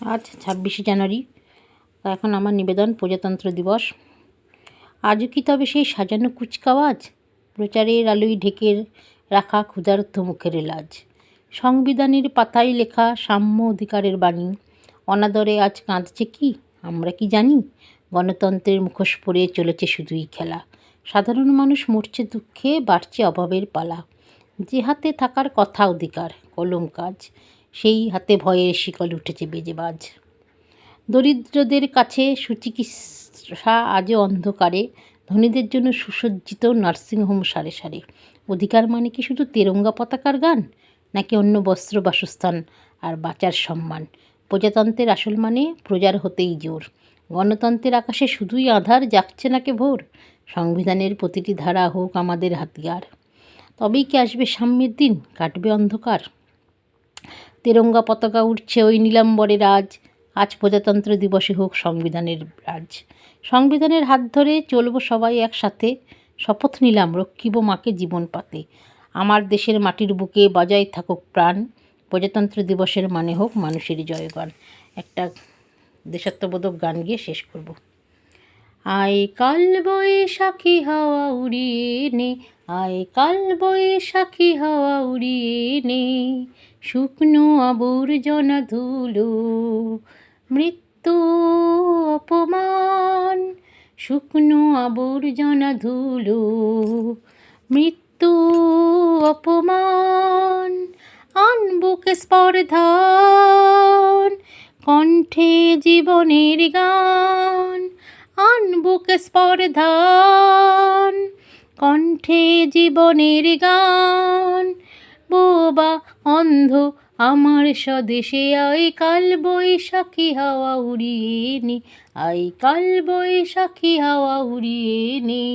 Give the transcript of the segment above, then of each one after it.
আজ ছাব্বিশে জানুয়ারি। এখন আমার নিবেদন প্রজাতন্ত্র দিবস। আজও কি তবে সেই সাজানো কুচকাওয়াজ? প্রচারের আলোয় ঢেকে রাখা ক্ষুধার্ত মুখের এলাজ। সংবিধানের পাতায় লেখা সাম্য অধিকারের বাণী। অনাদরে আজ কাঁদছে কি? আমরা কি জানি? গণতন্ত্রের মুখোশ পরে চলেছে শুধুই খেলা। সাধারণ মানুষ মরছে দুঃখে, বাড়ছে অভাবের পালা। যে হাতে থাকার কথা অধিকার, কলম কাজ। সেই হাতে ভয়ের শিকল উঠেছে বেজেবাজ দরিদ্রদের কাছে সুচিকিৎসা আজও অন্ধকারে, ধনীদের জন্য সুসজ্জিত নার্সিংহোম সারে সারে। অধিকার মানে কি শুধু তেরঙ্গা পতাকার গান, নাকি অন্য বস্ত্র বাসস্থান আর বাঁচার সম্মান? প্রজাতন্ত্রের আসল মানে প্রজার হতেই জোর। গণতন্ত্রের আকাশে শুধুই আধার জাগছে নাকি ভোর? সংবিধানের প্রতিটি ধারা হোক আমাদের হাতিয়ার। তবেই কি আসবে সাম্যের দিন, কাটবে অন্ধকার? তেরঙ্গা পতাকা উঠছে ওই নীলাম্বরের রাজ আজ প্রজাতন্ত্র দিবসে হোক সংবিধানের রাজ সংবিধানের হাত ধরে চলব সবাই একসাথে। শপথ নিলাম, রক্ষিব মাকে জীবন পাতে। আমার দেশের মাটির বুকে বাজায় থাকুক প্রাণ। প্রজাতন্ত্র দিবসের মানে হোক মানুষের জয়গান। একটা দেশাত্মবোধক গান গিয়ে শেষ করব। আয় কাল বৈশাখী হাওয়া উড়িয়ে নে আয় কাল বৈশাখী হাওয়া উড়িয়ে নে। শুকনো আবর্জনা ধুলো, মৃত্যু অপমান। শুকনো আবর্জনা ধুলো, মৃত্যু অপমান। আনবুকে স্পর্ধান, কণ্ঠে জীবনের গান। আনবুকে স্পর্ধান, কণ্ঠে জীবনের গান। বোবা অন্ধ আমার স্বদেশে, আই কাল বৈশাখী হাওয়া উড়িয়ে নি, আই কাল বৈশাখী হাওয়া উড়িয়ে নি।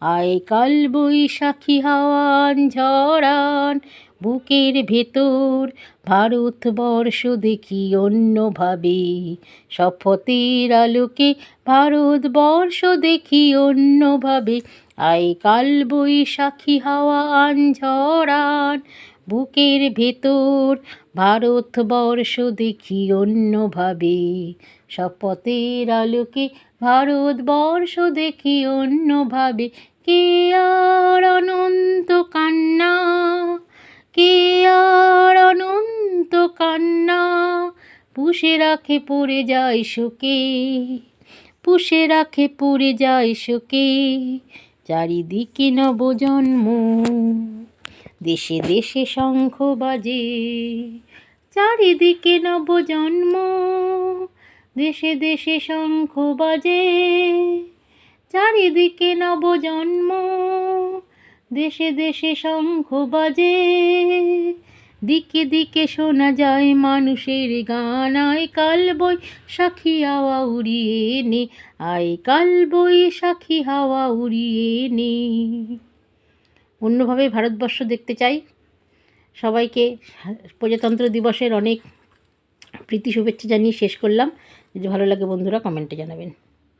আই কাল বৈশাখী হাওয়ান ঝরান, বুকের ভেতর ভারতবর্ষ দেখি অন্যভাবে। শপথের আলোকে ভারতবর্ষ দেখি অন্যভাবে। আই কাল বৈশাখী হাওয়ান ঝরান বুকের ভেতর ভারতবর্ষ দেখি অন্যভাবে। শপথের আলোকে ভারতবর্ষ দেখি অন্যভাবে। কে আর অনন্ত কান্না, কে আর অনন্ত কান্না। পুষে রাখে পড়ে যায় শোকে, পুষে রাখে পড়ে যায় শোকে। চারিদিকে নবজন্ম। দেশে দেশে শঙ্খ বাজে। চারিদিকে নবজন্ম। দেশে দেশে শঙ্খ বাজে। চারিদিকে নবজন্ম। দেশে দেশে শঙ্খ বাজে। দিকে দিকে শোনা যায় মানুষের গান, আয় কাল বই সাক্ষী হাওয়া উড়িয়ে নে, আয় কাল বই সাক্ষী হাওয়া উড়িয়ে নে। অন্যভাবে ভারতবর্ষ দেখতে চাই। সবাইকে প্রজাতন্ত্র দিবসের অনেক প্রীতি শুভেচ্ছা জানিয়ে শেষ করলাম। যদি ভালো লাগে বন্ধুরা, কমেন্টে জানাবেন।